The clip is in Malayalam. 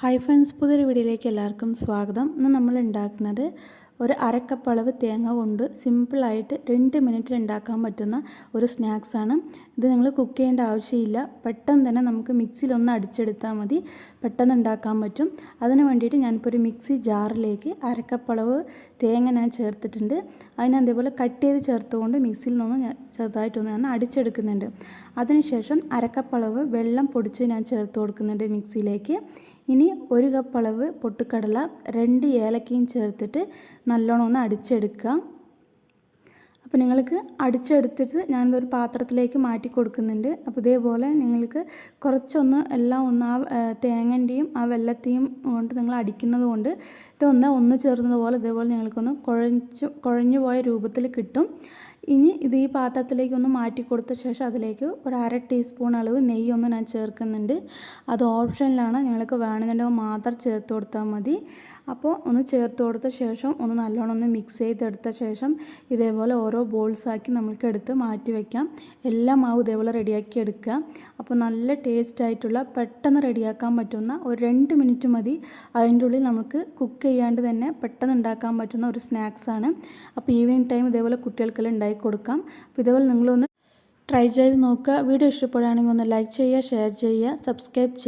ഹായ് ഫ്രണ്ട്സ് പുതിയൊരു വീഡിയോയിലേക്ക് എല്ലാവർക്കും സ്വാഗതം. ഇന്ന് നമ്മൾ ഉണ്ടാക്കുന്നത് ഒരു അരക്കപ്പ് അളവ് തേങ്ങ കൊണ്ട് സിമ്പിളായിട്ട് രണ്ട് മിനിറ്റിൽ ഉണ്ടാക്കാൻ പറ്റുന്ന ഒരു സ്നാക്സാണ് ഇത് നിങ്ങൾ കുക്ക് ചെയ്യേണ്ട ആവശ്യമില്ല. പെട്ടെന്ന് തന്നെ നമുക്ക് മിക്സിയിലൊന്ന് അടിച്ചെടുത്താൽ മതി. പെട്ടെന്ന് ഉണ്ടാക്കാൻ പറ്റും. അതിന് വേണ്ടിയിട്ട് ഞാനിപ്പോൾ ഒരു മിക്സി ജാറിലേക്ക് അരക്കപ്പ് അളവ് തേങ്ങ ഞാൻ ചേർത്തിട്ടുണ്ട്. അതിന് അതേപോലെ കട്ട് ചെയ്ത് ചേർത്തുകൊണ്ട് മിക്സിയിൽ നിന്ന് ഞാൻ ചെറുതായിട്ടൊന്ന് ഞാൻ അടിച്ചെടുക്കുന്നുണ്ട്. അതിനുശേഷം അരക്കപ്പ് അളവ് വെള്ളം പൊടിച്ച് ഞാൻ ചേർത്ത് കൊടുക്കുന്നുണ്ട് മിക്സിയിലേക്ക് ഇനി ഒരു കപ്പ് അളവ് പൊട്ടുക്കടല രണ്ട് ഏലക്കയും ചേർത്തിട്ട് നല്ലോണം ഒന്ന് അടിച്ചെടുക്കുക. അപ്പോൾ നിങ്ങൾക്ക് അടിച്ചെടുത്തിട്ട് ഞാനിതൊരു പാത്രത്തിലേക്ക് മാറ്റി കൊടുക്കുന്നുണ്ട്. അപ്പോൾ ഇതേപോലെ നിങ്ങൾക്ക് കുറച്ചൊന്ന് എല്ലാം ഒന്ന് ആ തേങ്ങന്റെയും ആ വെള്ളത്തെയും കൊണ്ട് നിങ്ങൾ അടിക്കുന്നത് കൊണ്ട് ഇതൊന്ന് ഒന്ന് ചേർന്നതുപോലെ ഇതേപോലെ നിങ്ങൾക്കൊന്ന് കുഴഞ്ഞു കുഴഞ്ഞു പോയ രൂപത്തിൽ കിട്ടും. ഇനി ഇത് ഈ പാത്രത്തിലേക്ക് ഒന്ന് മാറ്റി കൊടുത്ത ശേഷം അതിലേക്ക് ഒരു അര ടീസ്പൂൺ അളവ് നെയ്യൊന്ന് ഞാൻ ചേർക്കുന്നുണ്ട്. അത് ഓപ്ഷനിലാണ്. ഞങ്ങൾക്ക് വേണമെന്നുണ്ടെങ്കിൽ മാത്രം ചേർത്ത് കൊടുത്താൽ മതി. അപ്പോൾ ഒന്ന് ചേർത്ത് കൊടുത്ത ശേഷം ഒന്ന് നല്ലോണം ഒന്ന് മിക്സ് ചെയ്തെടുത്ത ശേഷം ഇതേപോലെ ഓരോ ബോൾസാക്കി നമുക്ക് എടുത്ത് മാറ്റി വയ്ക്കാം എല്ലാ മാവും ഇതേപോലെ റെഡിയാക്കി എടുക്കുക. അപ്പോൾ നല്ല ടേസ്റ്റ് ആയിട്ടുള്ള പെട്ടെന്ന് റെഡിയാക്കാൻ പറ്റുന്ന ഒരു രണ്ട് മിനിറ്റ് മതി. അതിന്റെ ഉള്ളിൽ നമുക്ക് കുക്ക് ചെയ്യാണ്ട് തന്നെ പെട്ടെന്ന് ഉണ്ടാക്കാൻ പറ്റുന്ന ഒരു സ്നാക്സാണ് അപ്പോൾ ഈവനിങ് ടൈം ഇതേപോലെ കുട്ടികൾക്കെല്ലാം ഉണ്ടാക്കി കൊടുക്കാം. അപ്പോൾ ഇതേപോലെ നിങ്ങളൊന്ന് ട്രൈ ചെയ്ത് നോക്കുക. വീഡിയോ ഇഷ്ടപ്പെടുകയാണെങ്കിൽ ഒന്ന് ലൈക്ക് ചെയ്യുക ഷെയർ ചെയ്യുക സബ്സ്ക്രൈബ് ചെയ്യുക.